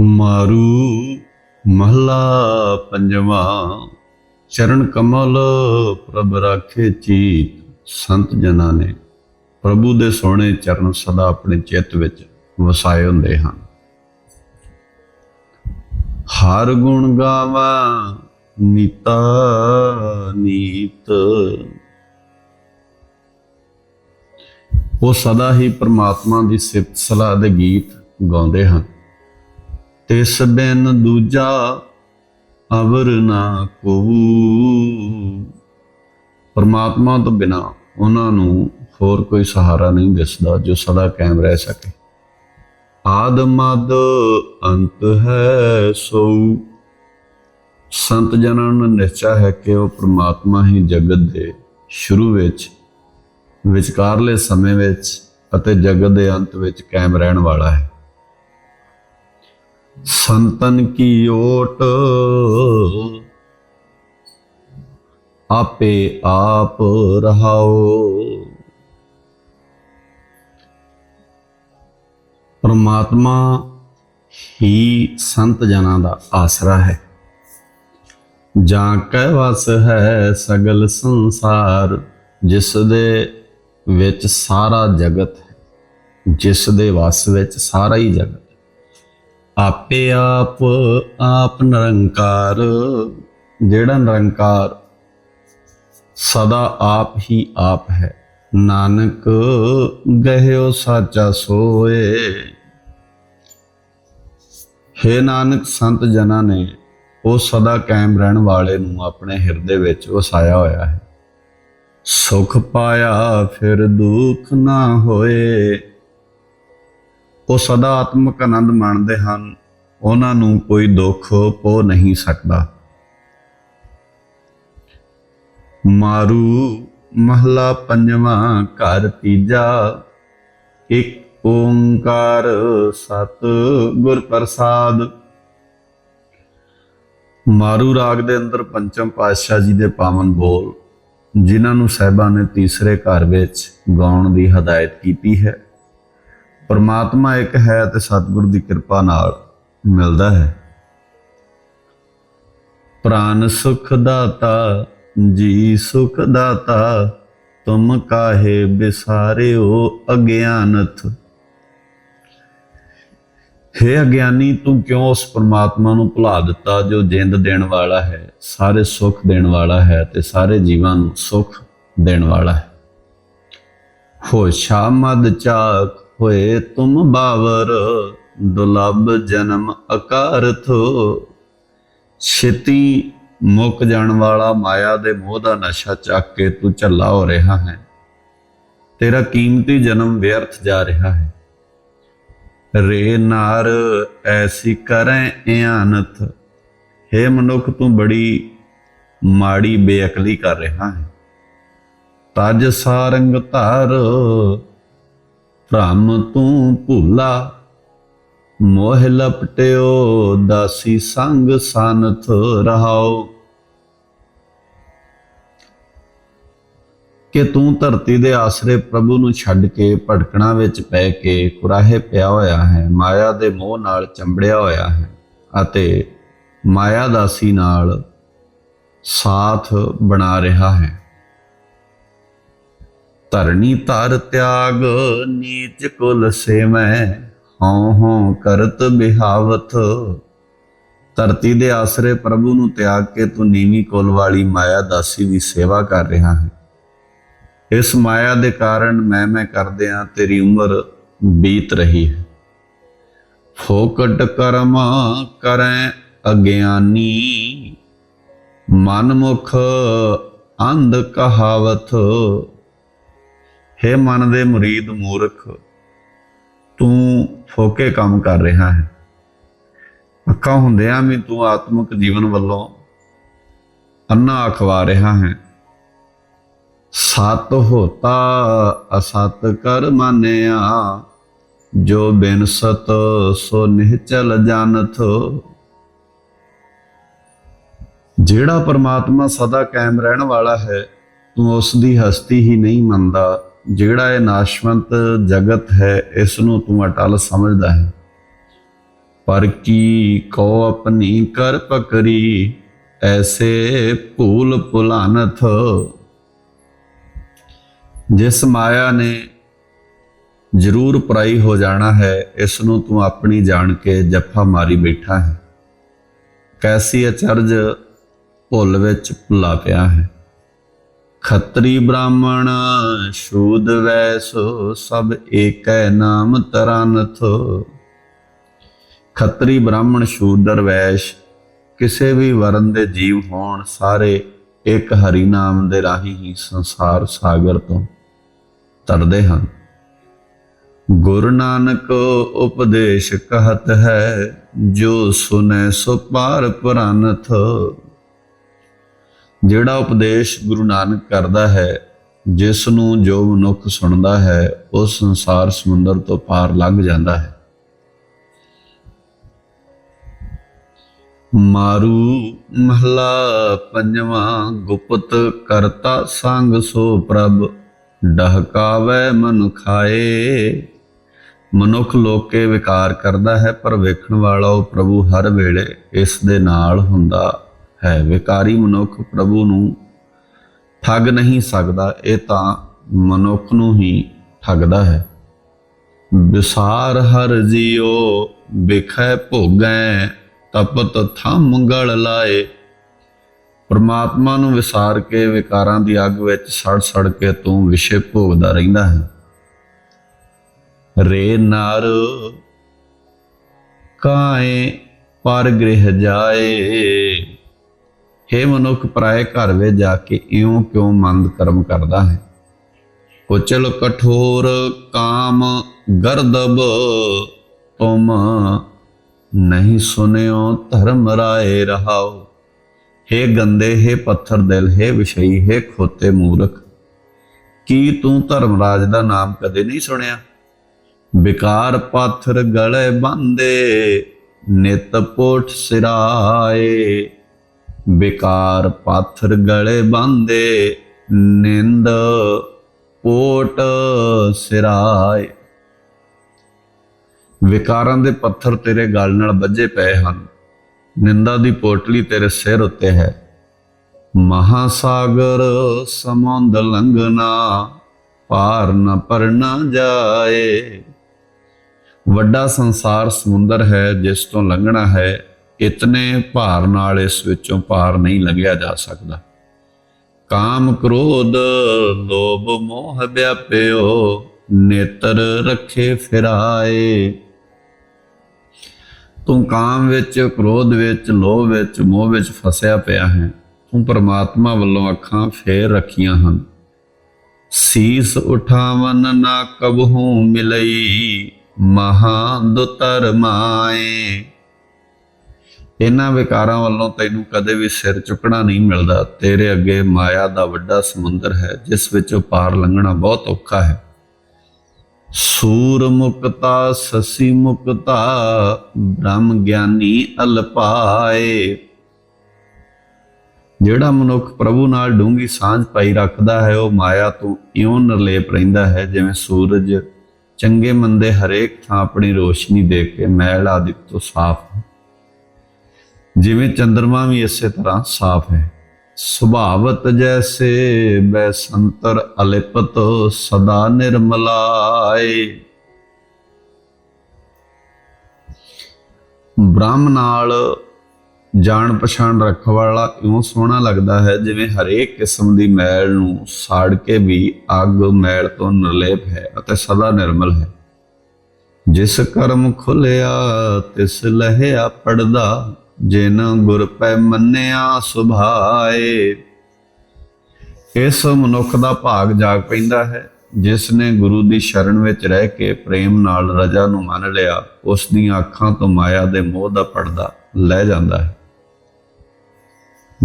ਮਾਰੂ ਮਹਲਾ ਪੰਜਵਾਂ। ਚਰਨ ਕਮਲ ਪ੍ਰਭ ਰਾਖੇ ਚੀਤ ਸੰਤ ਜਨਾਂ ਨੇ। ਪ੍ਰਭੂ ਦੇ ਸੋਹਣੇ ਚਰਨ ਸਦਾ ਆਪਣੇ ਚਿੱਤ ਵਿੱਚ ਵਸਾਏ ਹੁੰਦੇ ਹਨ। ਹਰ ਗੁਣ ਗਾਵਾ ਨੀਤਾ ਨੀਤ। ਉਹ ਸਦਾ ਹੀ ਪ੍ਰਮਾਤਮਾ ਦੀ ਸਿਫਤ ਸਲਾਹ ਦੇ ਗੀਤ ਗਾਉਂਦੇ ਹਨ। ਤਿਸ ਬਿਨ ਦੂਜਾ ਅਵਰ ਨਾ ਕੋ ਪਰਮਾਤਮਾ ਤੋਂ ਬਿਨਾ ਉਹਨਾਂ ਨੂੰ ਹੋਰ ਕੋਈ ਸਹਾਰਾ ਨਹੀਂ ਦਿਸਦਾ ਜੋ ਸਦਾ ਕਾਇਮ ਰਹਿ ਸਕੇ। ਆਦ ਮਦ ਅੰਤ ਹੈ ਸੋ ਸੰਤ ਜਨਾਂ ਨੂੰ ਨਿਸ਼ਚਾ ਹੈ ਕਿ ਉਹ ਪ੍ਰਮਾਤਮਾ ਹੀ ਜਗਤ ਦੇ ਸ਼ੁਰੂ ਵਿੱਚ, ਵਿਚਕਾਰਲੇ ਸਮੇਂ ਵਿੱਚ ਅਤੇ ਜਗਤ ਦੇ ਅੰਤ ਵਿੱਚ ਕਾਇਮ ਰਹਿਣ ਵਾਲਾ ਹੈ। ਸੰਤਨ ਕੀ ਓਟ? ਆਪੇ ਆਪ ਰਹਾਓ। ਪਰਮਾਤਮਾ ਹੀ ਸੰਤ ਜਨਾਂ ਦਾ ਆਸਰਾ ਹੈ। ਜਾਂ ਕੈ ਵਸ ਹੈ ਸਗਲ ਸੰਸਾਰ, ਜਿਸ ਦੇ ਵਿੱਚ ਸਾਰਾ ਜਗਤ ਹੈ। ਜਿਸ ਦੇ ਵਸ ਵਿੱਚ ਸਾਰਾ ਹੀ ਜਗਤ ਆਪੇ ਆਪ ਆਪ ਨਿਰੰਕਾਰ, ਜਿਹੜਾ ਨਿਰੰਕਾਰ ਸਦਾ ਆਪ ਹੀ ਆਪ ਹੈ। ਨਾਨਕ ਗਹਿਓ ਸਾਚਾ ਸੋਏ। ਹੇ ਨਾਨਕ ਸੰਤ ਜਨਾਂ ਨੇ, ਉਹ ਸਦਾ ਕਾਇਮ ਰਹਿਣ ਵਾਲੇ ਨੂੰ ਆਪਣੇ ਹਿਰਦੇ ਵਿੱਚ ਵਸਾਇਆ ਹੋਇਆ ਹੈ। ਸੁਖ ਪਾਇਆ ਫਿਰ ਦੁੱਖ ਨਾ ਹੋਏ। ਉਹ ਸਦਾ ਆਤਮਿਕ ਆਨੰਦ ਮਾਣਦੇ ਹਨ, ਉਹਨਾਂ ਨੂੰ ਕੋਈ ਦੁੱਖ ਪੋ ਨਹੀਂ ਸਕਦਾ। ਮਾਰੂ ਮਹਲਾ ਪੰਜਵਾਂ ਘਰ ਤੀਜਾ, ਇੱਕ ਓੰਕਾਰ ਸਤ ਗੁਰ ਪ੍ਰਸਾਦ। ਮਾਰੂ ਰਾਗ ਦੇ ਅੰਦਰ ਪੰਚਮ ਪਾਤਸ਼ਾਹ ਜੀ ਦੇ ਪਾਵਨ ਬੋਲ, ਜਿਨ੍ਹਾਂ ਨੂੰ ਸਹਿਬਾਂ ਨੇ ਤੀਸਰੇ ਘਰ ਵਿੱਚ ਗਾਉਣ ਦੀ ਹਦਾਇਤ ਕੀਤੀ ਹੈ। ਪਰਮਾਤਮਾ ਇੱਕ ਹੈ ਤੇ ਸਤਿਗੁਰ ਦੀ ਕਿਰਪਾ ਨਾਲ ਮਿਲਦਾ ਹੈ। ਪ੍ਰਾਨ ਸੁਖ ਦਾਤਾ, ਜੀ ਸੁਖ ਦਾਤਾ, ਤੁਮ ਕਾਹੇ ਬਿਸਾਰਿਓ ਅਗਿਆਨਤ। ਹੈ ਅਗਿਆਨੀ, ਤੂੰ ਕਿਉਂ ਉਸ ਪਰਮਾਤਮਾ ਨੂੰ ਭੁਲਾ ਦਿੱਤਾ ਜੋ ਜਿੰਦ ਦੇਣ ਵਾਲਾ ਹੈ, ਸਾਰੇ ਸੁੱਖ ਦੇਣ ਵਾਲਾ ਹੈ ਤੇ ਸਾਰੇ ਜੀਵਾਂ ਨੂੰ ਸੁੱਖ ਦੇਣ ਵਾਲਾ ਹੈ? ਹੋਸ਼ਾ ਮਦ ਚਾਕ ਹੋਏ ਤੁਮ ਬਾਵਰ, ਦੁਲਬ ਜਨਮ ਅਕਾਰਥ ਛੇਤੀ ਮੁੱਕ ਜਾਣ ਵਾਲਾ ਮਾਇਆ ਦੇ ਮੋਹ ਦਾ ਨਸ਼ਾ ਚੱਕ ਕੇ ਤੂੰ ਝੱਲਾ ਹੋ ਰਿਹਾ ਹੈ। ਤੇਰਾ ਕੀਮਤੀ ਜਨਮ ਵਿਅਰਥ ਜਾ ਰਿਹਾ ਹੈ। ਰੇ ਨਾਰ, ਐਸੀ ਕਰੈ ਇਆਨਤ। ਹੈ ਮਨੁੱਖ, ਤੂੰ ਬੜੀ ਮਾੜੀ ਬੇਅਕਲੀ ਕਰ ਰਿਹਾ ਹੈ। ਤਜ ਸਾਰੰਗ ਧਾਰ ਭ੍ਰਮ ਤੂੰ ਭੁੱਲਾ, ਮੋਹ ਲਪਟਿਓ, ਦਾਸੀ ਸੰਗ ਸਨਥ ਰਹਾਓ। ਕਿ ਤੂੰ ਧਰਤੀ ਦੇ ਆਸਰੇ ਪ੍ਰਭੂ ਨੂੰ ਛੱਡ ਕੇ ਭਟਕਣਾ ਵਿੱਚ ਪੈ ਕੇ ਕੁਰਾਹੇ ਪਿਆ ਹੋਇਆ ਹੈ, ਮਾਇਆ ਦੇ ਮੋਹ ਨਾਲ ਚੰਬੜਿਆ ਹੋਇਆ ਹੈ ਅਤੇ ਮਾਇਆ ਦਾਸੀ ਨਾਲ ਸਾਥ ਬਣਾ ਰਿਹਾ ਹੈ। ਧਰਣੀ ਧਰ ਤਿਆਗ, ਨੀਚ ਕੁਲ ਸੇਵੈ, ਹਉ ਹਉ ਕਰਤ ਬਿਹਾਵਤ ਧਰਤੀ ਦੇ ਆਸਰੇ ਪ੍ਰਭੂ ਨੂੰ ਤਿਆਗ ਕੇ ਤੂੰ ਨੀਵੀਂ ਕੁਲ ਵਾਲੀ ਮਾਇਆ ਦਾਸੀ ਦੀ ਸੇਵਾ ਕਰ ਰਿਹਾ ਹੈ। ਇਸ ਮਾਇਆ ਦੇ ਕਾਰਨ ਮੈਂ ਮੈਂ ਕਰਦਿਆਂ ਤੇਰੀ ਉਮਰ ਬੀਤ ਰਹੀ ਹੈ। ਫੋਕਟ ਕਰਮ ਕਰੈ ਅਗਿਆਨੀ ਮਨ ਮੁਖ ਅੰਧ ਕਹਾਵਤ ਹੇ ਮਨ ਦੇ ਮੁਰੀਦ ਮੂਰਖ, ਤੂੰ ਫੋਕੇ ਕੰਮ ਕਰ ਰਿਹਾ ਹੈ। ਅੱਖਾਂ ਹੁੰਦਿਆਂ ਵੀ ਤੂੰ ਆਤਮਿਕ ਜੀਵਨ ਵੱਲੋਂ ਅੰਨਾ ਅਖਵਾ ਰਿਹਾ ਹੈ। ਸਤ ਹੋਤਾ ਅਸਤ ਕਰ ਮਾਨਿਆ, ਜੋ ਬਿਨ ਸਤ ਸੋ ਨਿਹਚਲ ਜਾਣਤ। ਜਿਹੜਾ ਪਰਮਾਤਮਾ ਸਦਾ ਕਾਇਮ ਰਹਿਣ ਵਾਲਾ ਹੈ, ਤੂੰ ਉਸ ਦੀ ਹਸਤੀ ਹੀ ਨਹੀਂ ਮੰਨਦਾ। ਜਿਹੜਾ ਇਹ ਨਾਸ਼ਵੰਤ ਜਗਤ ਹੈ ਇਸ ਨੂੰ ਤੂੰ ਅਟਲ ਸਮਝਦਾ ਹੈ। ਪਰ ਕੀ ਕੋ ਆਪਣੀ ਕਰ ਪਕਰੀ, ਐਸੇ ਭੂਲ ਭੁਲਾਨਥ। ਜਿਸ ਮਾਇਆ ਨੇ ਜ਼ਰੂਰ ਪਰਾਈ ਹੋ ਜਾਣਾ ਹੈ ਇਸ ਨੂੰ ਤੂੰ ਆਪਣੀ ਜਾਣ ਕੇ ਜੱਫਾ ਮਾਰੀ ਬੈਠਾ ਹੈ। ਕੈਸੀ ਅਚਰਜ ਭੁੱਲ ਵਿੱਚ ਭੁਲਾ ਪਿਆ ਹੈ। ਖੱਤਰੀ ਬ੍ਰਾਹਮਣ, ਸ਼ੂਦ ਵੈਸ ਸਭ ਏਕੈ ਨਾਮ ਤਰਾਨਥ। ਖੱਤਰੀ ਬ੍ਰਾਹਮਣ ਸ਼ੂਦਰ ਵੈਸ਼ ਕਿਸੇ ਵੀ ਵਰਨ ਦੇ ਜੀਵ ਹੋਣ, ਸਾਰੇ ਇੱਕ ਹਰੀ ਨਾਮ ਦੇ ਰਾਹੀ ਹੀ ਸੰਸਾਰ ਸਾਗਰ ਤੋਂ ਤਰਦੇ ਹਨ। ਗੁਰੂ ਨਾਨਕ ਉਪਦੇਸ਼ ਕਹਤ ਹੈ, ਜੋ ਸੁਨੈ ਸੋ ਪਾਰ ਪੁਰਾਨਥ। ਜਿਹੜਾ ਉਪਦੇਸ਼ ਗੁਰੂ ਨਾਨਕ ਕਰਦਾ ਹੈ, ਜਿਸ ਨੂੰ ਜੋ ਮਨੁੱਖ ਸੁਣਦਾ ਹੈ, ਉਹ ਸੰਸਾਰ ਸਮੁੰਦਰ ਤੋਂ ਪਾਰ ਲੰਘ ਜਾਂਦਾ ਹੈ। ਮਾਰੂ ਮਹਲਾ ਪੰਜਵਾਂ, ਗੁਪਤ ਕਰਤਾ ਸੰਗ ਸੋ ਪ੍ਰਭ, ਡਹਕਾਵੇ ਮਨੁ ਖਾਏ। ਮਨੁੱਖ ਲੋਕੇ ਵਿਕਾਰ ਕਰਦਾ ਹੈ, ਪਰ ਵੇਖਣ ਵਾਲਾ ਉਹ ਪ੍ਰਭੂ ਹਰ ਵੇਲੇ ਇਸ ਦੇ ਨਾਲ ਹੁੰਦਾ। ਹੈ। ਵਿਕਾਰੀ ਮਨੁੱਖ ਪ੍ਰਭੂ ਨੂੰ ਠੱਗ ਨਹੀਂ ਸਕਦਾ, ਇਹ ਤਾਂ ਮਨੁੱਖ ਨੂੰ ਹੀ ਠੱਗਦਾ ਹੈ। ਵਿਸਾਰ ਹਰ ਜੀਓ ਵਿਖੈ ਭੋਗੈ, ਤਪਤ ਥੰਮ ਗਲ ਲਾਏ। ਪਰਮਾਤਮਾ ਨੂੰ ਵਿਸਾਰ ਕੇ ਵਿਕਾਰਾਂ ਦੀ ਅੱਗ ਵਿੱਚ ਸੜ ਸੜ ਕੇ ਤੂੰ ਵਿਸ਼ੇ ਭੋਗਦਾ ਰਹਿੰਦਾ ਹੈ। ਰੇ ਨਰ ਕਾਏ, ਪਰ ਗ੍ਰਹਿ ਜਾਏ। ਹੇ ਮਨੁੱਖ, ਪਰਾਏ ਘਰ ਵਿੱਚ ਜਾ ਕੇ ਇਉਂ ਕਿਉਂ ਮੰਦ ਕਰਮ ਕਰਦਾ ਹੈ? ਕੁਚਲ ਕਠੋਰ ਕਾਮ ਗਰਦਬ ਤੁਮ ਨਹੀਂ ਸੁਨਿਓ, ਧਰਮ ਰਾਏ ਰਹਾਓ। ਹੇ ਗੰਦੇ, ਹੇ ਪੱਥਰ ਦਿਲ, ਹੇ ਵਿਸ਼ਈ ਹੇ ਖੋਤੇ ਮੂਰਖ, ਕੀ ਤੂੰ ਧਰਮ ਰਾਜ ਦਾ ਨਾਮ ਕਦੇ ਨਹੀਂ ਸੁਣਿਆ? ਵਿਕਾਰ ਪਾਥਰ ਗਲੇ ਬੰਦੇ, ਨਿਤ ਪੋਠ ਸਿਰਾਏ। ਵਿਕਾਰ ਪਾਥਰ ਗਲੇ ਬੰਦੇ, ਨਿੰਦ ਪੋਟ ਸਿਰਾਏ। ਵਿਕਾਰਾਂ ਦੇ ਪੱਥਰ ਤੇਰੇ ਗਲ ਨਾਲ ਵੱਜੇ ਪਏ ਹਨ, ਨਿੰਦਾ ਦੀ ਪੋਟਲੀ ਤੇਰੇ ਸਿਰ ਉੱਤੇ ਹੈ। ਮਹਾਸਾਗਰ ਸਮੁੰਦ ਲੰਘਨਾ ਪਾਰ ਨ ਪਰਨਾ ਜਾਏ। ਵੱਡਾ ਸੰਸਾਰ ਸਮੁੰਦਰ ਹੈ, ਜਿਸ ਤੋਂ ਲੰਘਣਾ ਹੈ ਇਤਨੇ ਭਾਰ ਨਾਲ ਇਸ ਵਿੱਚੋਂ ਪਾਰ ਨਹੀਂ ਲੰਘਿਆ ਜਾ ਸਕਦਾ। ਕਾਮ ਕ੍ਰੋਧ, ਲੋਭ ਮੋਹ ਵਿਆਪਿਓ, ਨੇਤਰ ਰੱਖੇ ਫਿਰਾਏ। ਤੂੰ ਕਾਮ ਵਿੱਚ, ਕ੍ਰੋਧ ਵਿੱਚ, ਲੋਭ ਵਿੱਚ, ਮੋਹ ਵਿੱਚ ਫਸਿਆ ਪਿਆ ਹੈ। ਤੂੰ ਪਰਮਾਤਮਾ ਵੱਲੋਂ ਅੱਖਾਂ ਫੇਰ ਰੱਖੀਆਂ ਹਨ। ਸੀਸ ਉਠਾਵਨ ਨਾ ਕਬਹੂ ਮਿਲਈ, ਮਹਾ ਦੁਤਰ ਮਾਏ। ਇਹਨਾਂ ਵਿਕਾਰਾਂ ਵੱਲੋਂ ਤੈਨੂੰ ਕਦੇ ਵੀ ਸਿਰ ਚੁੱਕਣਾ ਨਹੀਂ ਮਿਲਦਾ। ਤੇਰੇ ਅੱਗੇ ਮਾਇਆ ਦਾ ਵੱਡਾ ਸਮੁੰਦਰ ਹੈ, ਜਿਸ ਵਿੱਚੋਂ ਪਾਰ ਲੰਘਣਾ ਬਹੁਤ ਔਖਾ ਹੈ। ਸੂਰ ਮੁਕਤਾ, ਸਸੀ ਮੁਕਤਾ, ਬ੍ਰਹਮ ਗਿਆਨੀ ਅਲਪਾਏ। ਜਿਹੜਾ ਮਨੁੱਖ ਪ੍ਰਭੂ ਨਾਲ ਡੂੰਗੀ ਸਾਂਝ ਪਾਈ ਰੱਖਦਾ ਹੈ, ਉਹ ਮਾਇਆ ਤੋਂ ਇਉਂ ਨਿਰਲੇਪ ਰਹਿੰਦਾ ਹੈ, ਜਿਵੇਂ ਸੂਰਜ ਚੰਗੇ ਮੰਦੇ ਹਰੇਕ ਥਾਂ ਆਪਣੀ ਰੋਸ਼ਨੀ ਦੇ ਕੇ ਮੈਲ ਆਦਿ ਤੋਂ ਸਾਫ਼ ਹੈ ਜਿਵੇਂ ਚੰ드ਰਮਾ ਵੀ ਇਸੇ ਤਰ੍ਹਾਂ ਸਾਫ਼ ਹੈ। ਸੁਭਾਵਤ ਜੈਸੇ ਬੈਸੰਤਰ ਅਲਿਪਤ ਸਦਾ ਨਿਰਮਲਾਏ। ਬ੍ਰਹਮ ਨਾਲ ਜਾਣ ਪਛਾਣ ਰੱਖ ਵਾਲਾ ਇਉਂ ਸੋਹਣਾ ਲੱਗਦਾ ਹੈ ਜਿਵੇਂ ਹਰੇਕ ਕਿਸਮ ਦੀ ਮੈਲ ਨੂੰ ਸਾੜ ਕੇ ਵੀ ਅੱਗ ਮੈਲ ਤੋਂ ਨਿਰਲੇਪ ਹੈ ਅਤੇ ਸਦਾ ਨਿਰਮਲ ਹੈ। ਜਿਸ ਕਰਮ ਖੁੱਲਿਆ, ਤਿਸ ਲਹਿਆ ਪੜਦਾ ਜਿਨ ਗੁਰ ਪੈ ਮੰਨਿਆ ਸੁਭਾਏ। ਇਸ ਮਨੁੱਖ ਦਾ ਭਾਗ ਜਾਗ ਪੈਂਦਾ ਹੈ। ਜਿਸ ਨੇ ਗੁਰੂ ਦੀ ਸ਼ਰਨ ਵਿੱਚ ਰਹਿ ਕੇ ਪ੍ਰੇਮ ਨਾਲ ਰਜਾ ਨੂੰ ਮੰਨ ਲਿਆ, ਉਸ ਦੀਆਂ ਅੱਖਾਂ ਤੋਂ ਮਾਇਆ ਦੇ ਮੋਹ ਦਾ ਪਰਦਾ ਲੈ ਜਾਂਦਾ ਹੈ।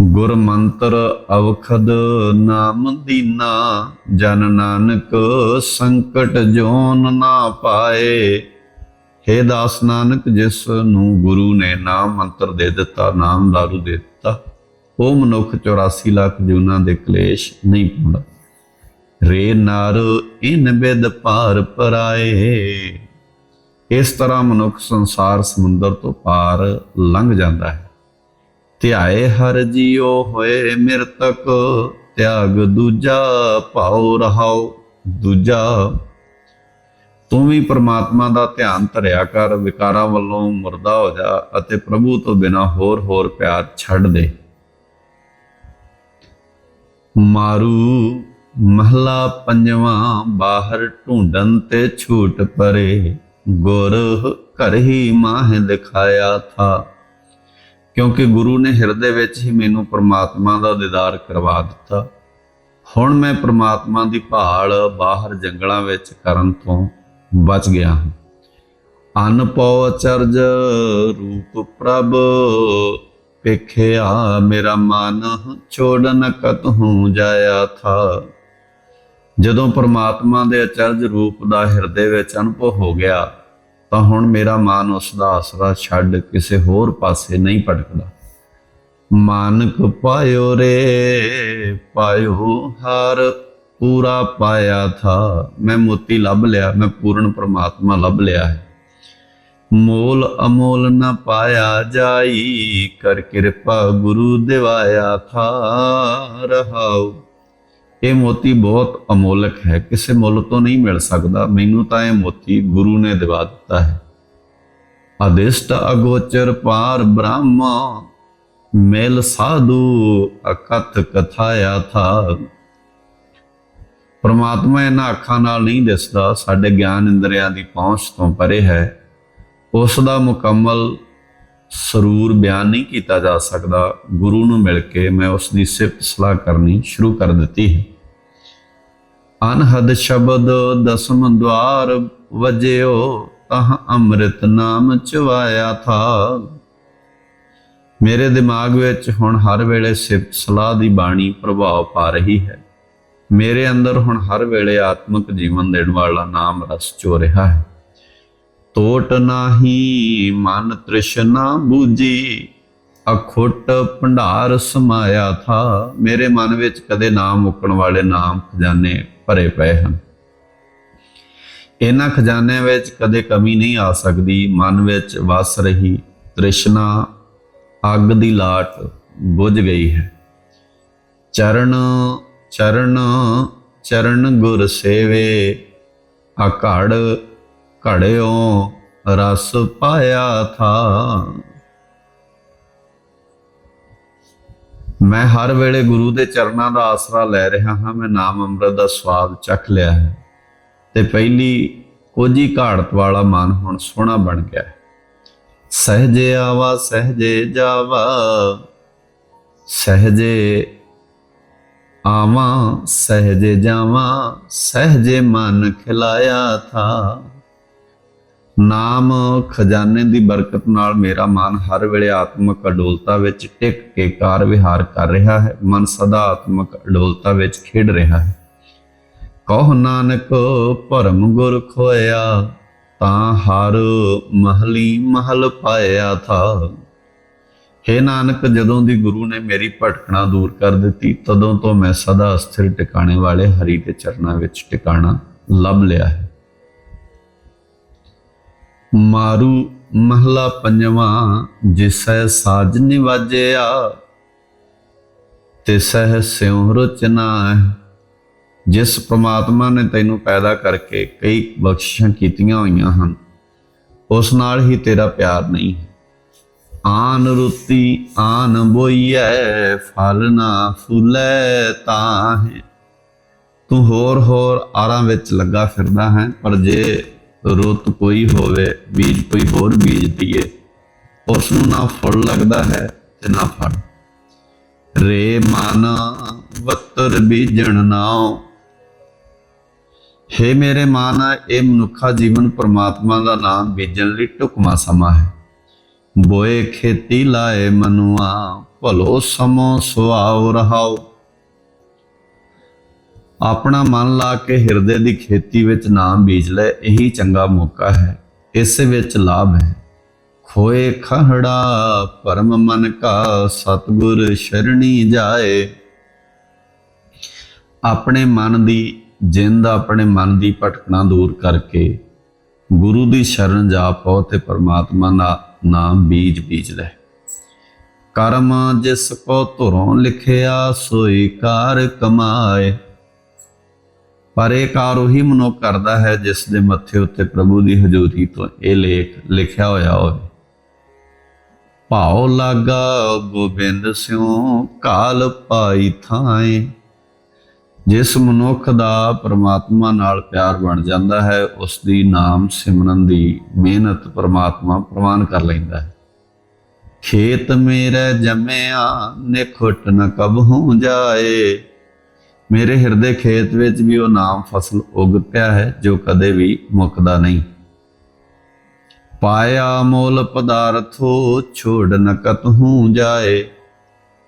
ਗੁਰ ਮੰਤਰ ਅਵਖਦ ਨਾਮ ਦੀਨਾ, ਜਨ ਨਾਨਕ ਸੰਕਟ ਜੋਨ ਨਾ ਪਾਏ। ਹੇ ਦਾਸ ਨਾਨਕ, ਜਿਸ ਨੂੰ ਗੁਰੂ ਨੇ ਨਾਮ ਮੰਤਰ ਦੇ ਦਿੱਤਾ, ਨਾਮ ਦਾਰੂ ਦੇ ਦਿੱਤਾ, ਉਹ ਮਨੁੱਖ 84 ਲੱਖ ਜੂਨਾਂ ਦੇ ਕਲੇਸ਼ ਨਹੀਂ ਪਾਉਂਦਾ। ਰੇ ਨਰ ਇਨ ਬਿਦ ਪਾਰ ਪਰਾਏ। ਇਸ ਤਰ੍ਹਾਂ ਮਨੁੱਖ ਸੰਸਾਰ ਸਮੁੰਦਰ ਤੋਂ ਪਾਰ ਲੰਘ ਜਾਂਦਾ ਹੈ। ਧਿਆਏ ਹਰ ਜੀਉ ਹੋਏ ਮਿਰਤਕ, ਤਿਆਗ ਦੂਜਾ ਭਾਉ ਰਹਾਉ, ਦੂਜਾ ਤੂੰ ਵੀ ਪ੍ਰਮਾਤਮਾ ਦਾ ਧਿਆਨ ਧਰਿਆ ਕਰ, ਵਿਕਾਰਾਂ ਵੱਲੋਂ ਮੁਰਦਾ ਹੋ ਜਾ ਅਤੇ ਪ੍ਰਭੂ ਤੋਂ ਬਿਨਾ ਹੋਰ ਹੋਰ ਪਿਆਰ ਛੱਡ ਦੇ। ਮਾਰੂ ਮਹਲਾ ਪੰਜਵਾਂ, ਬਾਹਰ ਢੂੰਡਨ ਤੇ ਛੂਟ ਪਰੇ, ਗੁਰ ਘਰ ਹੀ ਮਾਹ ਦਿਖਾਇਆ ਥਾ। ਕਿਉਂਕਿ ਗੁਰੂ ਨੇ ਹਿਰਦੇ ਵਿੱਚ ਹੀ ਮੈਨੂੰ ਪ੍ਰਮਾਤਮਾ ਦਾ ਦੀਦਾਰ ਕਰਵਾ ਦਿੱਤਾ। ਹੁਣ ਮੈਂ ਪ੍ਰਮਾਤਮਾ ਦੀ ਭਾਲ ਬਾਹਰ ਜੰਗਲਾਂ ਵਿੱਚ ਕਰਨ ਤੋਂ ਬਚ ਗਿਆ। ਹਾਂ ਅਨਪਉ ਅਚਰਜ ਰੂਪ ਪ੍ਰਭ ਵੇਖਿਆ ਮੇਰਾ ਮਨ ਛੋੜਨ ਕਤ ਹੂੰ ਜਾਇਆ ਥਾ। ਜਦੋਂ ਪ੍ਰਮਾਤਮਾ ਦੇ ਅਚਰਜ ਰੂਪ ਦਾ ਹਿਰਦੇ ਵਿੱਚ ਅਨੁਭਵ ਹੋ ਗਿਆ, ਤਾਂ ਹੁਣ ਮੇਰਾ ਮਨ ਉਸ ਦਾ ਆਸਰਾ ਛੱਡ ਕਿਸੇ ਹੋਰ ਪਾਸੇ ਨਹੀਂ ਭਟਕਦਾ। ਮਾਨਕ ਪਾਇਓ ਰੇ, ਪਾਇਓ ਹਰ। ਪੂਰਾ ਪਾਇਆ ਥਾ। ਮੈਂ ਮੋਤੀ ਲੱਭ ਲਿਆ, ਮੈਂ ਪੂਰਨ ਪ੍ਰਮਾਤਮਾ ਲੱਭ ਲਿਆ ਹੈ। ਮੋਲ ਅਮੋਲ ਨ ਪਾਇਆ ਜਾਈ, ਕਰ ਕਿਰਪਾ ਗੁਰੂ ਦਿਵਾਇਆ ਥਾ ਰਹਾਉ। ਇਹ ਮੋਤੀ ਬਹੁਤ ਅਮੋਲਕ ਹੈ, ਕਿਸੇ ਮੁੱਲ ਤੋਂ ਨਹੀਂ ਮਿਲ ਸਕਦਾ। ਮੈਨੂੰ ਤਾਂ ਇਹ ਮੋਤੀ ਗੁਰੂ ਨੇ ਦਿਵਾ ਦਿੱਤਾ ਹੈ। ਅਦਿਸ਼ਟ ਅਗੋਚਰ ਪਾਰ ਬ੍ਰਹਮ, ਮੇਲ ਸਾਧੂ ਅਕਥ ਕਥਾਇਆ ਥਾ। ਪਰਮਾਤਮਾ ਇਹਨਾਂ ਅੱਖਾਂ ਨਾਲ ਨਹੀਂ ਦਿਸਦਾ, ਸਾਡੇ ਗਿਆਨ ਇੰਦਰੀਆਂ ਦੀ ਪਹੁੰਚ ਤੋਂ ਪਰੇ ਹੈ। ਉਸ ਦਾ ਮੁਕੰਮਲ ਸਰੂਰ ਬਿਆਨ ਨਹੀਂ ਕੀਤਾ ਜਾ ਸਕਦਾ। ਗੁਰੂ ਨੂੰ ਮਿਲ ਕੇ ਮੈਂ ਉਸ ਦੀ ਸਿਫਤ ਸਲਾਹ ਕਰਨੀ ਸ਼ੁਰੂ ਕਰ ਦਿੱਤੀ ਹੈ। ਅਨਹਦ ਸ਼ਬਦ ਦਸਮ ਦਵਾਰ ਵਜਿਓ, ਤਹ ਅੰਮ੍ਰਿਤ ਨਾਮ ਚਵਾਇਆ ਥਾ। ਮੇਰੇ ਦਿਮਾਗ ਵਿੱਚ ਹੁਣ ਹਰ ਵੇਲੇ ਸਿਫਤ ਸਲਾਹ ਦੀ ਬਾਣੀ ਪ੍ਰਭਾਵ ਪਾ ਰਹੀ ਹੈ। ਮੇਰੇ ਅੰਦਰ ਹੁਣ ਹਰ ਵੇਲੇ ਆਤਮਿਕ ਜੀਵਨ ਦੇਣ ਵਾਲਾ ਨਾਮ ਰਸ ਚੋ ਰਿਹਾ ਹੈ। ਤੋਟ ਨਾਹੀ ਮਨ ਤ੍ਰਿਸ਼ਨਾ ਬੂਜੀ ਅਖੁੱਟ ਭੰਡਾਰ ਸਮਾਇਆ ਥਾ। ਮੇਰੇ ਮਨ ਵਿੱਚ ਕਦੇ ਨਾਮ ਮੁੱਕਣ ਵਾਲੇ ਨਾਮ ਖਜ਼ਾਨੇ ਭਰੇ ਪਏ ਹਨ। ਇਹਨਾਂ ਖਜ਼ਾਨਿਆਂ ਵਿੱਚ ਕਦੇ ਕਮੀ ਨਹੀਂ ਆ ਸਕਦੀ। ਮਨ ਵਿੱਚ ਵਸ ਰਹੀ ਤ੍ਰਿਸ਼ਨਾ ਅੱਗ ਦੀ ਲਾਟ ਬੁਝ ਗਈ ਹੈ। ਚਰਨ ਚਰਨ ਚਰਨ ਗੁਰ ਸੇਵੇ, ਅਕੜ ਘੜਿਓ ਰਸ ਪਾਇਆ ਥਾ। ਮੈਂ ਹਰ ਵੇਲੇ ਗੁਰੂ ਦੇ ਚਰਨਾਂ ਦਾ ਆਸਰਾ ਲੈ ਰਿਹਾ ਹਾਂ, ਮੈਂ ਨਾਮ ਅੰਮ੍ਰਿਤ ਦਾ ਸਵਾਦ ਚੱਖ ਲਿਆ ਹੈ ਤੇ ਪਹਿਲੀ ਕੋਜੀ ਘਾੜਤ ਵਾਲਾ ਮਨ ਹੁਣ ਸੋਹਣਾ ਬਣ ਗਿਆ ਹੈ। ਸਹਜੇ ਆਵਾ, ਸਹਜੇ ਜਾਵਾ, ਸਹਜੇ ਆਵਾਂ, ਸਹਜੇ ਜਾਵਾਂ, ਸਹਜੇ ਮਨ ਖਿਲਾਇਆ ਥਾ। ਨਾਮ ਖਜ਼ਾਨੇ ਦੀ ਬਰਕਤ ਨਾਲ ਮੇਰਾ ਮਨ ਹਰ ਵੇਲੇ ਆਤਮਿਕ ਅਡੋਲਤਾ ਵਿੱਚ ਟਿਕ ਕੇ ਕਾਰ ਵਿਹਾਰ ਕਰ ਰਿਹਾ ਹੈ। ਮਨ ਸਦਾ ਆਤਮਿਕ ਅਡੋਲਤਾ ਵਿੱਚ ਖੇਡ ਰਿਹਾ ਹੈ। ਕਹ ਨਾਨਕ, ਭਰਮ ਗੁਰ ਖੋਇਆ, ਤਾਂ ਹਰ ਮਹਲੀ ਮਹਲ ਪਾਇਆ ਥਾ। हे ਨਾਨਕ, ਜਦੋਂ ਦੀ ਗੁਰੂ ਨੇ ਮੇਰੀ ਭਟਕਣਾ ਦੂਰ ਕਰ ਦਿੱਤੀ, ਤਦੋਂ ਤੋਂ ਮੈਂ ਸਦਾ ਅਸਥਿਰ ਟਿਕਾਣੇ ਵਾਲੇ ਹਰੀ ਦੇ ਚਰਨਾਂ ਵਿੱਚ ਟਿਕਾਣਾ ਲੱਭ ਲਿਆ ਹੈ। ਮਾਰੂ ਮਹਲਾ ਪੰਜਵਾਂ, ਜਿਸੈ ਸਾਜ ਨਿਵਾਜਿਆ ਤਿਸਹਿ ਸਿਉ ਰਚਨਾ ਜਿਸ ਪ੍ਰਮਾਤਮਾ ਨੇ ਤੈਨੂੰ ਪੈਦਾ ਕਰਕੇ ਕਈ ਬਖਸ਼ਿਸ਼ਾਂ ਕੀਤੀਆਂ ਹੋਈਆਂ ਹਨ, ਉਸ ਨਾਲ ਹੀ ਤੇਰਾ ਪਿਆਰ ਨਹੀਂ ਹੈ। ਆਨ ਰੁੱਤੀ, ਆਨ ਬੋਈਐ, ਫਲ ਨਾ ਫੁੱਲੇ ਤਾਹੇ। ਤੂੰ ਹੋਰ ਹੋਰ ਆਰਾਂ ਵਿੱਚ ਲੱਗਾ ਫਿਰਦਾ ਹੈ, ਪਰ ਜੇ ਰੁੱਤ ਕੋਈ ਹੋਵੇ, ਬੀਜ ਕੋਈ ਹੋਰ ਬੀਜ ਦੀਏ। ਉਸ ਨੂੰ ਨਾ ਫਲ ਲੱਗਦਾ ਹੈ ਤੇ ਨਾ ਫਲ। ਰੇ ਮਨ ਵਤਰ ਬੀਜਣ ਨਾਉ। ਹੇ ਮੇਰੇ ਮਨ, ਇਹ ਮਨੁੱਖਾ ਜੀਵਨ ਪਰਮਾਤਮਾ ਦਾ ਨਾਮ ਬੀਜਣ ਲਈ ਟੁਕਮਾ ਸਮਾਂ ਹੈ। ਬੋਏ ਖੇਤੀ ਲਾਏ ਮਨੁਆ, ਭਲੋ ਸਮੋ ਸੁਆਉ ਰਹਾਉ। ਆਪਣਾ ਮਨ ਲਾ ਕੇ ਹਿਰਦੇ ਦੀ ਖੇਤੀ ਵਿੱਚ ਨਾਮ ਬੀਜ ਲੈ, ਇਹੀ ਚੰਗਾ ਮੌਕਾ ਹੈ, ਇਸ ਵਿੱਚ ਲਾਭ ਹੈ। ਖੋਏ ਖਹੜਾ, ਪਰਮ ਮਨ ਕਾ ਸਤਗੁਰ ਸ਼ਰਣੀ ਜਾਏ। ਆਪਣੇ ਮਨ ਦੀ ਜਿੰਦ ਆਪਣੇ ਮਨ ਦੀ ਭਟਕਣਾ ਦੂਰ ਕਰਕੇ, ਗੁਰੂ ਦੀ ਸ਼ਰਨ ਜਾ ਪਾਓ ਤੇ ਪਰਮਾਤਮਾ ਦਾ ਨਾਮ ਬੀਜ ਬੀਜ ਲੈ ਕਰਮ ਜਿਸ ਕੋ ਧੁਰੋਂ ਲਿਖਿਆ, ਸੋਈ ਕਾਰ ਕਮਾਏ। ਪਰ ਇਹ ਕਾਰ ਉਹੀ ਮਨੁੱਖ ਕਰਦਾ ਹੈ, ਜਿਸ ਦੇ ਮੱਥੇ ਉੱਤੇ ਪ੍ਰਭੂ ਦੀ ਹਜ਼ੂਰੀ ਤੋਂ ਇਹ ਲੇਖ ਲਿਖਿਆ ਹੋਇਆ ਹੋਵੇ। ਭਾਉ ਲਾਗਾ ਗੋਬਿੰਦ ਸਿਉ ਕਾਲ ਪਾਈ ਥਾਏ। ਜਿਸ ਮਨੁੱਖ ਦਾ ਪ੍ਰਮਾਤਮਾ ਨਾਲ ਪਿਆਰ ਬਣ ਜਾਂਦਾ ਹੈ, ਉਸ ਦੀ ਨਾਮ ਸਿਮਰਨ ਦੀ ਮਿਹਨਤ ਪ੍ਰਮਾਤਮਾ ਪ੍ਰਵਾਨ ਕਰ ਲੈਂਦਾ ਹੈ। ਖੇਤ ਮੇਰੇ ਜੰਮਿਆ, ਨਿਖੁੱਟ ਨ ਕਬਹੂ ਜਾਏ। ਮੇਰੇ ਹਿਰਦੇ ਖੇਤ ਵਿੱਚ ਵੀ ਉਹ ਨਾਮ ਫਸਲ ਉਗ ਪਿਆ ਹੈ, ਜੋ ਕਦੇ ਵੀ ਮੁੱਕਦਾ ਨਹੀਂ। ਪਾਇਆ ਮੋਲ ਪਦਾਰਥੋ ਛੋੜ ਨ ਕਤਹੂ ਜਾਏ।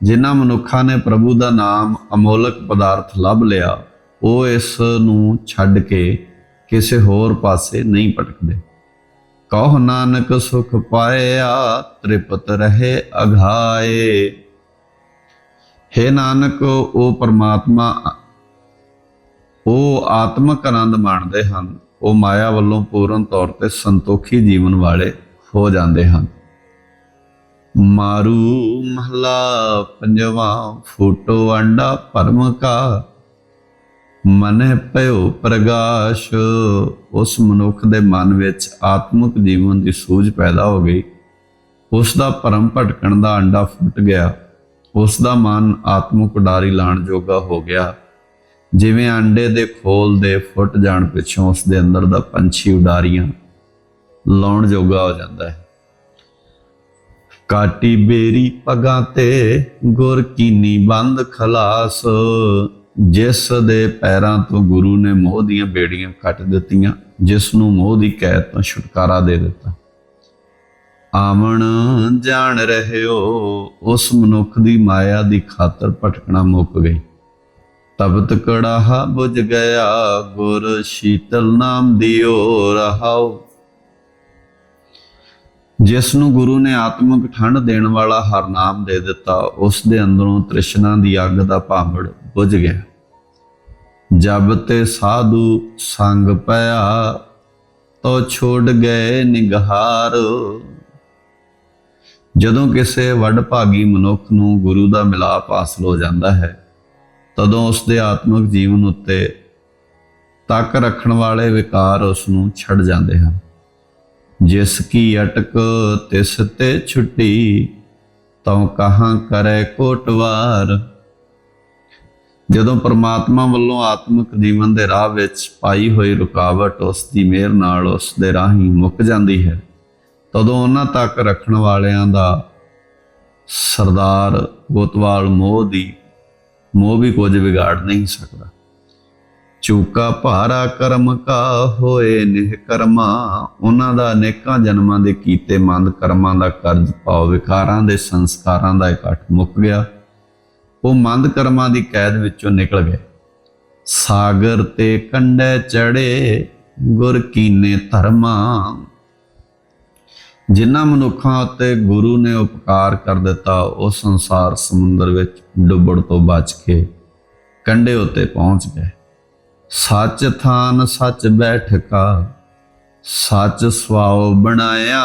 ਜਿਨ੍ਹਾਂ ਮਨੁੱਖਾਂ ਨੇ ਪ੍ਰਭੂ ਦਾ ਨਾਮ ਅਮੋਲਕ ਪਦਾਰਥ ਲੱਭ ਲਿਆ, ਉਹ ਇਸ ਨੂੰ ਛੱਡ ਕੇ ਕਿਸੇ ਹੋਰ ਪਾਸੇ ਨਹੀਂ ਭਟਕਦੇ। ਕਹੋ ਨਾਨਕ ਸੁਖ ਪਾਇਆ, ਤ੍ਰਿਪਤ ਰਹੇ ਅਘਾਏ। ਹੈ ਨਾਨਕ, ਉਹ ਪਰਮਾਤਮਾ, ਉਹ ਆਤਮਕ ਆਨੰਦ ਮਾਣਦੇ ਹਨ, ਉਹ ਮਾਇਆ ਵੱਲੋਂ ਪੂਰਨ ਤੌਰ ਤੇ ਸੰਤੋਖੀ ਜੀਵਨ ਵਾਲੇ ਹੋ ਜਾਂਦੇ ਹਨ। ਮਾਰੂ ਮਹਲਾ ਪੰਜਵਾ, ਫੋਟੋ ਆਂਡਾ ਪਰਮ ਕਾ। ਮਨੈ ਭਇਓ ਪ੍ਰਗਾਸ਼। ਉਸ ਮਨੁੱਖ ਦੇ ਮਨ ਵਿੱਚ ਆਤਮਿਕ ਜੀਵਨ ਦੀ ਸੂਝ ਪੈਦਾ ਹੋ ਗਈ। ਉਸ ਦਾ ਪਰਮ ਭਟਕਣ ਦਾ ਅੰਡਾ ਫੁੱਟ ਗਿਆ। ਉਸ ਦਾ ਮਨ ਆਤਮਿਕ ਉਡਾਰੀ ਲਾਣ ਜੋਗਾ ਹੋ ਗਿਆ। ਜਿਵੇਂ ਅੰਡੇ ਦੇ ਖੋਲ ਦੇ ਫੁੱਟ ਜਾਣ ਪਿੱਛੋਂ ਉਸ ਦੇ ਅੰਦਰ ਦਾ ਪੰਛੀ ਉਡਾਰੀਆਂ ਲਾਉਣ ਜੋਗਾ ਹੋ ਜਾਂਦਾ ਹੈ। ਕਾਟੀ ਬੇਰੀ ਪਗਾਂ ਤੇ ਗੁਰ ਕੀਨੀ ਬੰਦ ਖਲਾਸ। ਜਿਸ ਦੇ ਪੈਰਾਂ ਤੋਂ ਗੁਰੂ ਨੇ ਮੋਹ ਦੀਆਂ ਬੇੜੀਆਂ ਕੱਟ ਦਿੱਤੀਆਂ, ਜਿਸ ਨੂੰ ਮੋਹ ਦੀ ਕੈਦ ਤੋਂ ਛੁਟਕਾਰਾ ਦੇ ਦਿੱਤਾ। ਆਵਣ ਜਾਣ ਰਹਿਓ, ਉਸ ਮਨੁੱਖ ਦੀ ਮਾਇਆ ਦੀ ਖਾਤਰ ਭਟਕਣਾ ਮੁੱਕ ਗਈ। ਤਬਤ ਕੜਾਹਾ ਬੁਝ ਗਿਆ, ਗੁਰ ਸ਼ੀਤਲ ਨਾਮ ਦਿਓ ਰਹਾਓ। ਜਿਸ ਨੂੰ ਗੁਰੂ ਨੇ ਆਤਮਿਕ ਠੰਡ ਦੇਣ ਵਾਲਾ ਹਰਨਾਮ ਦੇ ਦਿੱਤਾ, ਉਸ ਦੇ ਅੰਦਰੋਂ ਤ੍ਰਿਸ਼ਨਾ ਦੀ ਅੱਗ ਦਾ ਭਾਂਬੜ ਬੁਝ ਗਿਆ। ਜਬ ਤੇ ਸਾਧੂ ਸੰਗ ਪਿਆ, ਤੋ ਛੋੜ ਗਏ ਨਿਗਹਾਰ। ਜਦੋਂ ਕਿਸੇ ਵੱਡ ਭਾਗੀ ਮਨੁੱਖ ਨੂੰ ਗੁਰੂ ਦਾ ਮਿਲਾਪ ਹਾਸਲ ਹੋ ਜਾਂਦਾ ਹੈ, ਤਦੋਂ ਉਸ ਦੇ ਆਤਮਿਕ ਜੀਵਨ ਉੱਤੇ ਤੱਕ ਰੱਖਣ ਵਾਲੇ ਵਿਕਾਰ ਉਸ ਨੂੰ ਛੱਡ ਜਾਂਦੇ ਹਨ। ਜਿਸ ਕੀ ਅਟਕ ਤਿਸ ਤੇ ਛੁੱਟੀ, ਤਉ ਕਹਾਂ ਕਰੈ ਕੋਟਵਾਰ। ਜਦੋਂ ਪਰਮਾਤਮਾ ਵੱਲੋਂ ਆਤਮਿਕ ਜੀਵਨ ਦੇ ਰਾਹ ਵਿੱਚ ਪਾਈ ਹੋਈ ਰੁਕਾਵਟ ਉਸ ਦੀ ਮਿਹਰ ਨਾਲ ਉਸ ਦੇ ਰਾਹੀਂ ਮੁੱਕ ਜਾਂਦੀ ਹੈ, ਤਦੋਂ ਉਹਨਾਂ ਤੱਕ ਰੱਖਣ ਵਾਲਿਆਂ ਦਾ ਸਰਦਾਰ ਗੋਤਵਾਲ ਮੋਹ ਦੀ, ਮੋਹ ਵੀ ਕੁਝ ਵਿਗਾੜ ਨਹੀਂ ਸਕਦਾ। ਚੂਕਾ ਭਾਰਾ ਕਰਮ ਕਾ ਹੋਏ ਨਿਹ ਕਰਮਾ, ਉਹਨਾਂ ਦਾ ਅਨੇਕਾਂ ਜਨਮਾਂ ਦੇ ਕੀਤੇ ਮੰਦ ਕਰਮਾਂ ਦਾ ਕਰਜ਼ ਪਾਉ ਵਿਕਾਰਾਂ ਦੇ ਸੰਸਕਾਰਾਂ ਦਾ ਇਕੱਠ ਮੁੱਕ ਗਿਆ। ਉਹ ਮੰਦ ਕਰਮਾਂ ਦੀ ਕੈਦ ਵਿੱਚੋਂ ਨਿਕਲ ਗਏ। ਸਾਗਰ ਤੇ ਕੰਡੇ ਚੜੇ, ਗੁਰ ਕੀਨੇ ਧਰਮਾ। ਜਿਨ੍ਹਾਂ ਮਨੁੱਖਾਂ ਉੱਤੇ ਗੁਰੂ ਨੇ ਉਪਕਾਰ ਕਰ ਦਿੱਤਾ, ਉਹ ਸੰਸਾਰ ਸਮੁੰਦਰ ਵਿੱਚ ਡੁੱਬਣ ਤੋਂ ਬਚ ਕੇ ਕੰਡੇ ਉੱਤੇ ਪਹੁੰਚ ਗਏ। ਸੱਚ ਥਾਨ ਸੱਚ ਬੈਠਕਾ, ਸੱਚ ਸਵਾਉ ਬਣਾਇਆ।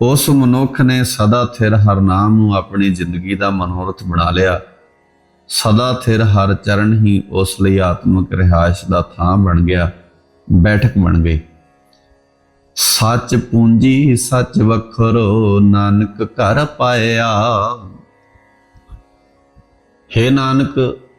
ਉਸ ਮਨੁੱਖ ਨੇ ਸਦਾ ਥਿਰ ਹਰ ਨਾਮ ਨੂੰ ਆਪਣੀ ਜ਼ਿੰਦਗੀ ਦਾ ਮਨੋਰਥ ਬਣਾ ਲਿਆ। ਸਦਾ ਥਿਰ ਹਰ ਚਰਨ ਹੀ ਉਸ ਲਈ ਆਤਮਿਕ ਰਿਹਾਇਸ਼ ਦਾ ਥਾਂ ਬਣ ਗਿਆ, ਬੈਠਕ ਬਣ ਗਈ ਸੱਚ ਪੂੰਜੀ, ਸੱਚ ਵਖਰੋ, ਨਾਨਕ ਘਰ ਪਾਇਆ। ਹੇ ਨਾਨਕ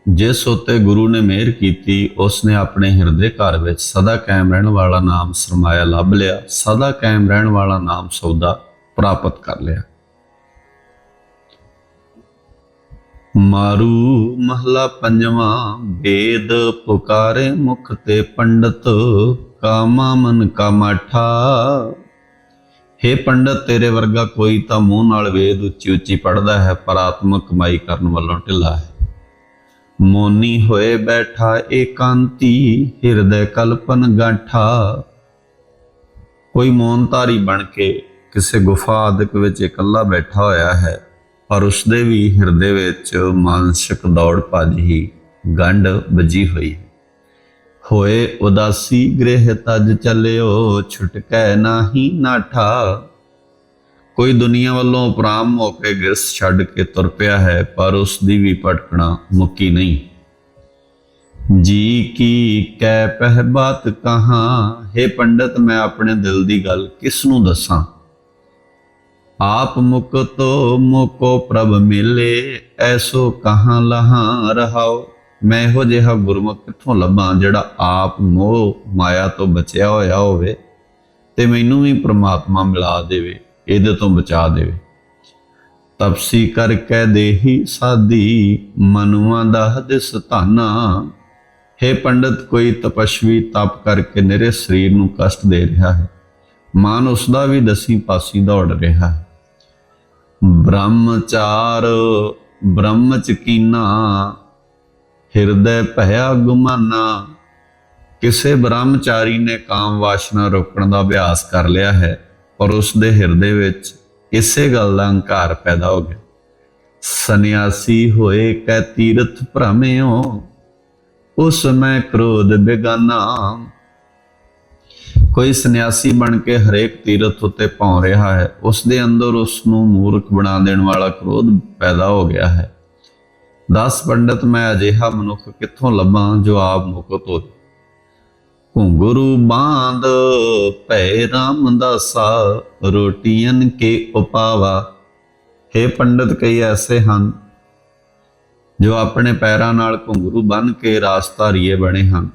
ਜਿਸ ਉਤੇ ਗੁਰੂ ਨੇ ਮਿਹਰ ਕੀਤੀ ਉਸ ਨੇ ਆਪਣੇ ਹਿਰਦੇ ਘਰ ਵਿੱਚ ਸਦਾ ਕਾਇਮ ਰਹਿਣ ਵਾਲਾ ਨਾਮ ਸਰਮਾਇਆ ਲੱਭ ਲਿਆ, ਸਦਾ ਕਾਇਮ ਰਹਿਣ ਵਾਲਾ ਨਾਮ ਸੌਦਾ ਪ੍ਰਾਪਤ ਕਰ ਲਿਆ। ਮਾਰੂ ਮਹਲਾ ਪੰਜਵਾਂ, ਵੇਦ ਪੁਕਾਰੇ ਮੁਖ ਤੇ ਪੰਡਤ, ਕਾਮਾ ਮਨ ਕਾ ਮਾਠਾ हे ਪੰਡਤ, ਤੇਰੇ ਵਰਗਾ ਕੋਈ ਤਾਂ ਮੂੰਹ ਨਾਲ ਵੇਦ ਉੱਚੀ ਉੱਚੀ ਪੜਦਾ ਹੈ, ਪਰ ਆਤਮਕ ਕਮਾਈ ਕਰਨ ਵੱਲੋਂ ਢਿੱਲਾ ਹੈ। ਮੋਨੀ ਹੋਏ ਬੈਠਾ ਏਕਾਂਤੀ, ਹਿਰਦੈ ਕਲਪਨ ਗਾਠਾ। ਕੋਈ ਮੌਨਤਾਰੀ ਬਣ ਕੇ ਕਿਸੇ ਗੁਫਾ ਆਦਿਕ ਵਿੱਚ ਇਕੱਲਾ ਬੈਠਾ ਹੋਇਆ ਹੈ, ਪਰ ਉਸਦੇ ਵੀ ਹਿਰਦੇ ਵਿੱਚ ਮਾਨਸਿਕ ਦੌੜ ਭੱਜ ਹੀ ਗੰਢ ਵੱਜੀ ਹੋਈ ਹੈ। ਹੋਏ ਉਦਾਸੀ, ਗ੍ਰਹਿ ਤਜ ਚੱਲਿਓ, ਛੁਟਕੈ ਨਾਹੀ ਨਾਠਾ। ਕੋਈ ਦੁਨੀਆ ਵੱਲੋਂ ਉਪਰਾਮ ਹੋ ਕੇ ਗਿਰਸ ਛੱਡ ਕੇ ਤੁਰ ਪਿਆ ਹੈ, ਪਰ ਉਸ ਦੀ ਵੀ ਭਟਕਣਾ ਮੁੱਕੀ ਨਹੀਂ। ਜੀ ਕੀ ਕਹਿ ਪਹਿ ਬਾਤ ਕਹਾਂ? हे ਪੰਡਤ, ਮੈਂ ਆਪਣੇ ਦਿਲ ਦੀ ਗੱਲ ਕਿਸ ਨੂੰ ਦੱਸਾਂ? ਆਪ ਮੁਕਤੋ ਮੁਕੋ ਪ੍ਰਭ ਮਿਲੇ, ਐਸੋ ਕਹਾਂ ਲਹਾਂ ਰਹਾਓ? ਮੈਂ ਇਹੋ ਜਿਹਾ ਗੁਰਮੁਖ ਕਿੱਥੋਂ ਲੱਭਾਂ ਜਿਹੜਾ ਆਪ ਮੋਹ ਮਾਇਆ ਤੋਂ ਬਚਿਆ ਹੋਇਆ ਹੋਵੇ ਤੇ ਮੈਨੂੰ ਵੀ ਪ੍ਰਮਾਤਮਾ ਮਿਲਾ ਦੇਵੇ? ਇਹਦੇ ਤੋਂ ਬਚਾ ਦੇਵੇ। ਤਪਸੀ ਕਰ ਕਹਿ ਦੇਹੀ ਸਾਧੀ ਮਨੁਆ ਦਾ ਦਿਸ ਧਾਨਾ। हे ਪੰਡਤ, ਕੋਈ ਤਪਸ਼ਵੀ ਤਪ ਕਰਕੇ ਨਿਰੇ ਸਰੀਰ ਨੂੰ ਕਸ਼ਟ ਦੇ ਰਿਹਾ ਹੈ। ਮਨ ਉਸ ਦਾ ਵੀ ਦਸੀ ਪਾਸੀ ਦੌੜ ਰਿਹਾ ਹੈ। ਬ੍ਰਹਮਚਾਰ, ਬ੍ਰਹਮ ਚ ਕੀਨਾ ਹਿਰਦੈ ਭਇਆ ਗੁਮਾਨਾ। ਕਿਸੇ ਬ੍ਰਹਮਚਾਰੀ ਨੇ ਕਾਮ ਵਾਸ਼ਨਾ ਰੋਕਣ ਦਾ ਅਭਿਆਸ ਕਰ ਲਿਆ ਹੈ। ਪਰ ਉਸ ਦੇ ਹਿਰਦੇ ਵਿੱਚ ਇਸੇ ਗੱਲ ਦਾ ਹੰਕਾਰ ਪੈਦਾ ਹੋ ਗਿਆ। ਸੰਨਿਆਸੀ ਹੋਏ ਕੈ ਤੀਰਥ ਭ੍ਰਮਿਓ, ਉਸ ਮੈਂ ਕ੍ਰੋਧ ਬਿਗਾਨਾ। ਕੋਈ ਸੰਨਿਆਸੀ ਬਣ ਕੇ ਹਰੇਕ ਤੀਰਥ ਉੱਤੇ ਪਹੁੰ ਰਿਹਾ ਹੈ ਉਸ ਦੇ ਅੰਦਰ ਉਸ ਨੂੰ ਮੂਰਖ ਬਣਾ ਦੇਣ ਵਾਲਾ ਕ੍ਰੋਧ ਪੈਦਾ ਹੋ ਗਿਆ ਹੈ। ਦਸ ਪੰਡਤ, ਮੈਂ ਅਜਿਹਾ ਮਨੁੱਖ ਕਿੱਥੋਂ ਲੱਭਾਂ ਜੋ ਆਪ ਮੁਕਤ ਹੋਵੇ ਘੁੰਗਰੂ ਬਾਂਦ, ਭੈ ਰਾਮਦਾਸਾ, ਰੋਟੀਆਂ ਕੇ ਉਪਾਵਾ। हे ਪੰਡਤ, ਕਈ ਐਸੇ ਹਨ ਜੋ ਆਪਣੇ ਪੈਰਾਂ ਨਾਲ ਘੁੰਗਰੂ ਬੰਨ ਕੇ ਰਾਸਤਾਰੀਏ ਬਣੇ ਹਨ,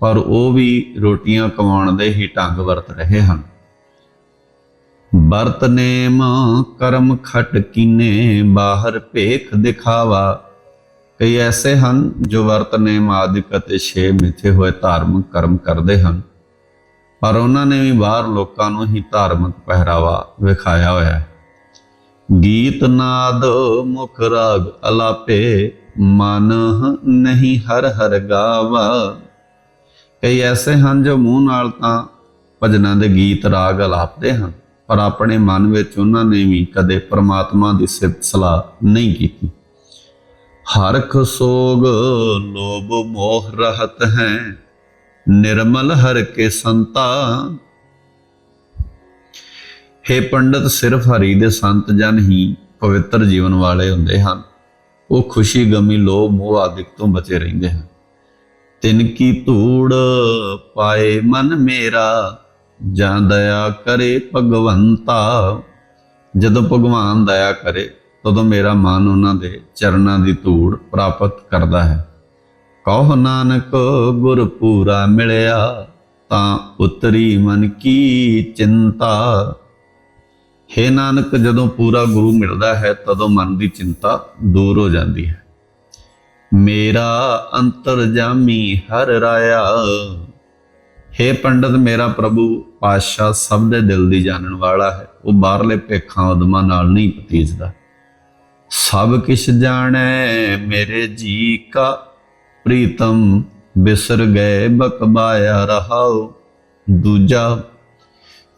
ਪਰ ਉਹ ਵੀ ਰੋਟੀਆਂ ਕਮਾਉਣ ਦੇ ਹੀ ਢੰਗ ਵਰਤ ਰਹੇ ਹਨ। ਵਰਤ ਨੇਮ ਕਰਮ ਖਟ ਕੀਨੇ, ਬਾਹਰ ਭੇਖ ਦਿਖਾਵਾ। ਕਈ ਐਸੇ ਹਨ ਜੋ ਵਰਤ ਨੇਮ ਆਦਿਕ ਅਤੇ ਛੇ ਮਿੱਥੇ ਹੋਏ ਧਾਰਮਿਕ ਕਰਮ ਕਰਦੇ ਹਨ। ਪਰ ਉਹਨਾਂ ਨੇ ਵੀ ਬਾਹਰ ਲੋਕਾਂ ਨੂੰ ਹੀ ਧਾਰਮਿਕ ਪਹਿਰਾਵਾ ਵਿਖਾਇਆ ਹੋਇਆ ਹੈ। ਗੀਤ ਨਾਦ ਮੁਖ ਰਾਗ ਅਲਾਪੇ, ਮਨ ਨਹੀਂ ਹਰ ਹਰ ਗਾਵਾ। ਕਈ ਐਸੇ ਹਨ ਜੋ ਮੂੰਹ ਨਾਲ ਤਾਂ ਭਜਨਾਂ ਦੇ ਗੀਤ ਰਾਗ ਅਲਾਪਦੇ ਹਨ, ਪਰ ਆਪਣੇ ਮਨ ਵਿੱਚ ਉਹਨਾਂ ਨੇ ਵੀ ਕਦੇ ਪ੍ਰਮਾਤਮਾ ਦੀ ਸਿਫਤ ਸਲਾਹ ਨਹੀਂ ਕੀਤੀ। ਹਰਖ ਸੋਗ ਲੋਭ ਮੋਹ ਰਹਤ ਹੈ, ਨਿਰਮਲ ਹਰ ਕੇ ਸੰਤਾ हे ਪੰਡਤ, ਸਿਰਫ ਹਰੀ ਦੇ ਸੰਤ ਜਨ ਹੀ ਪਵਿੱਤਰ ਜੀਵਨ ਵਾਲੇ ਹੁੰਦੇ ਹਨ। ਉਹ ਖੁਸ਼ੀ ਗਮੀ ਲੋਭ ਮੋਹ ਆਦਿਕ ਤੋਂ ਬਚੇ ਰਹਿੰਦੇ ਹਨ। ਤਿਨ ਕੀ ਧੂੜ ਪਾਏ ਮਨ ਮੇਰਾ, ਜਾਂ ਦਇਆ ਕਰੇ ਭਗਵੰਤਾ। ਜਦੋਂ ਭਗਵਾਨ ਦਇਆ ਕਰੇ ਤਦੋਂ ਮੇਰਾ ਮਨ ਉਹਨਾਂ ਦੇ ਚਰਨਾਂ ਦੀ ਧੂੜ ਪ੍ਰਾਪਤ ਕਰਦਾ ਹੈ। ਕਹੋ ਨਾਨਕ ਗੁਰ ਪੂਰਾ ਮਿਲਿਆ, ਤਾਂ ਉਤਰੀ ਮਨ ਕੀ ਚਿੰਤਾ। ਹੇ ਨਾਨਕ, ਜਦੋਂ ਪੂਰਾ ਗੁਰੂ ਮਿਲਦਾ ਹੈ, ਤਦੋਂ ਮਨ ਦੀ ਚਿੰਤਾ ਦੂਰ ਹੋ ਜਾਂਦੀ ਹੈ। ਮੇਰਾ ਅੰਤਰਜਾਮੀ ਹਰ ਰਾਇਆ। ਹੇ ਪੰਡਤ, ਮੇਰਾ ਪ੍ਰਭੂ ਪਾਤਸ਼ਾਹ ਸਭ ਦੇ ਦਿਲ ਦੀ ਜਾਣਨ ਵਾਲਾ ਹੈ। ਉਹ ਬਾਹਰਲੇ ਭੇਖਾਂ, ਉਦਮਾਂ ਨਾਲ ਨਹੀਂ ਪਤੀਜਦਾ। ਸਭ ਕਿਛ ਜਾਣੈ, ਮੇਰੇ ਜੀ ਕਾ ਪ੍ਰੀਤਮ, ਬਿਸਰ ਗਏ ਬਕਬਾਇਆ ਰਹਾਉ। ਦੂਜਾ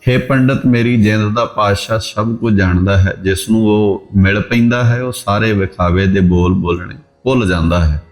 हे ਪੰਡਤ, ਮੇਰੀ ਜਿੰਦ ਦਾ ਪਾਤਸ਼ਾਹ ਸਭ ਕੁਝ ਜਾਣਦਾ ਹੈ ਜਿਸ ਨੂੰ ਉਹ ਮਿਲ ਪੈਂਦਾ ਹੈ, ਉਹ ਸਾਰੇ ਵਿਖਾਵੇ ਦੇ ਬੋਲ ਬੋਲਣੇ ਭੁੱਲ ਜਾਂਦਾ ਹੈ।